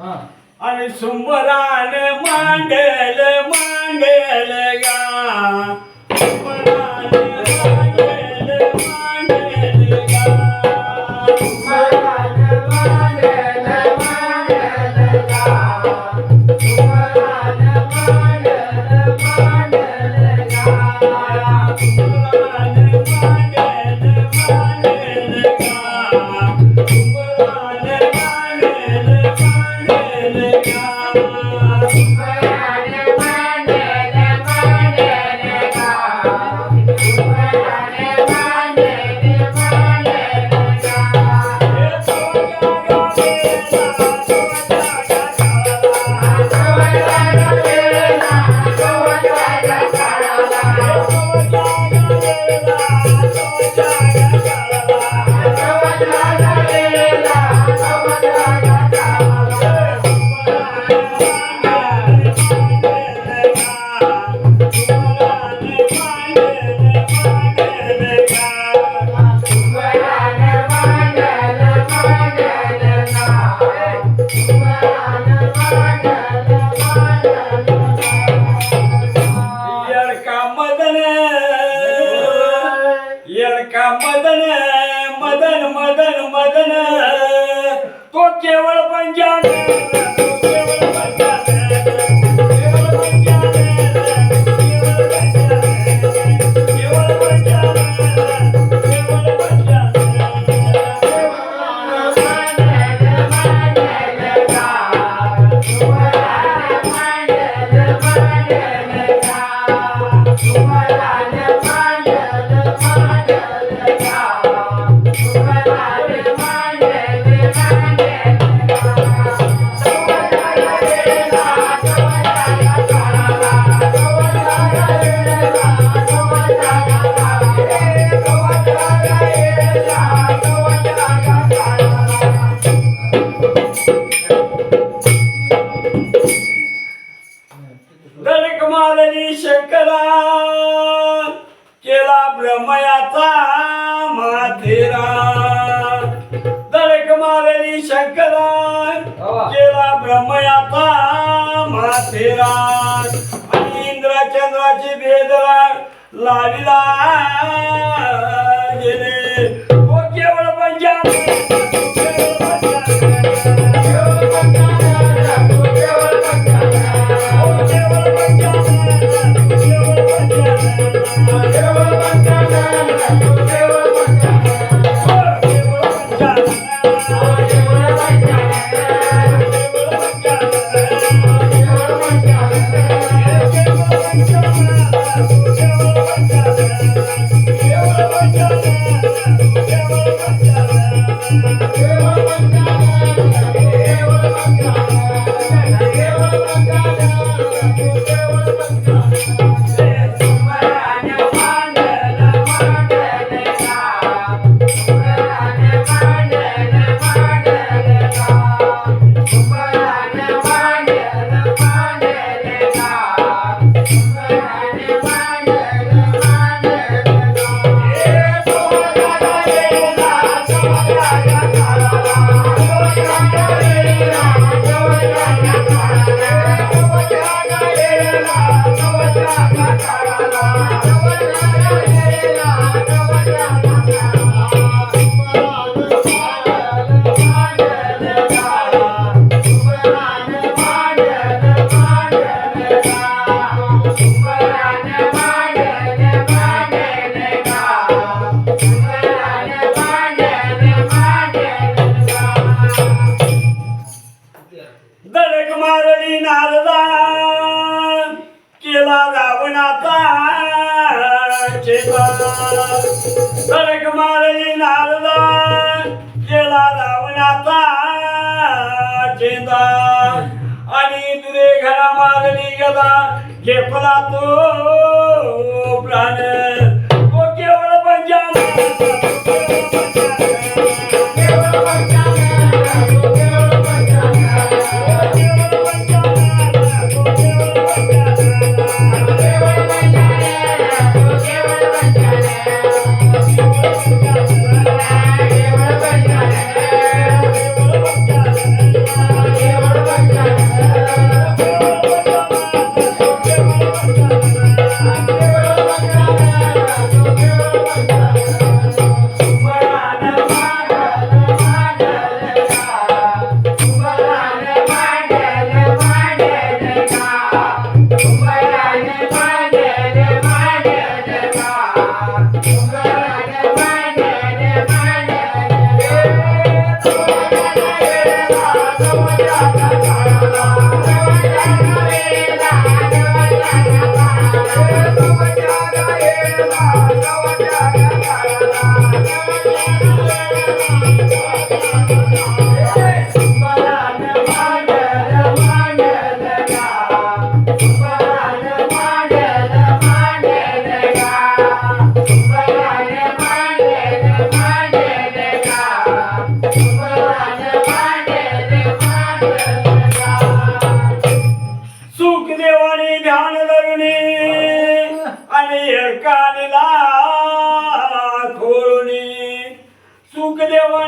हा. आणि सुंबरान मांडल मांडल गा केवळ पंजाब. ब्रह्मयाचा माथेरा. दडक मारली शंकरा. केला ब्रह्मयाचा माथेरा. आणि इंद्रचंद्राची भेदरा लाविला. मारली नारदा रावणाचा आणि दुरे घरा मारली गदा घेपला तो प्राण. तो केवळ पंजाब. केवळ पंजाब.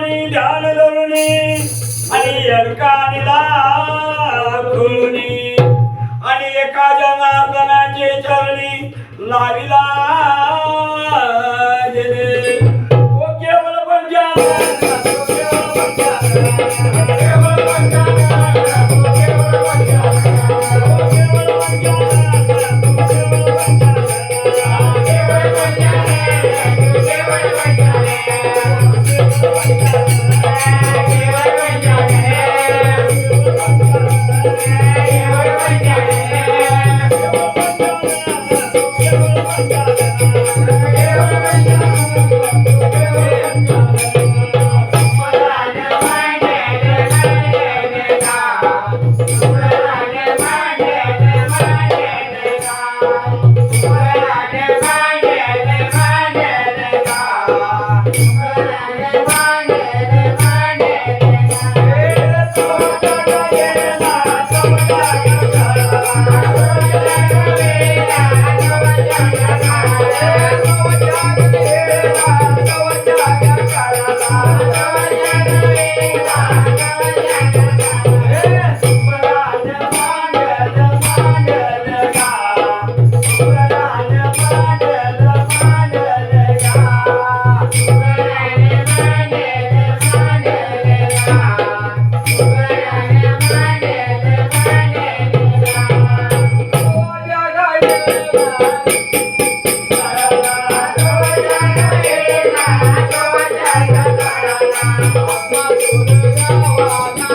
देवाने ध्यान धरुणी आणि एकानेला खोळुनी आणि एका जनार्दनाचे चरणी लाविला गेले. तो केवळ Bye.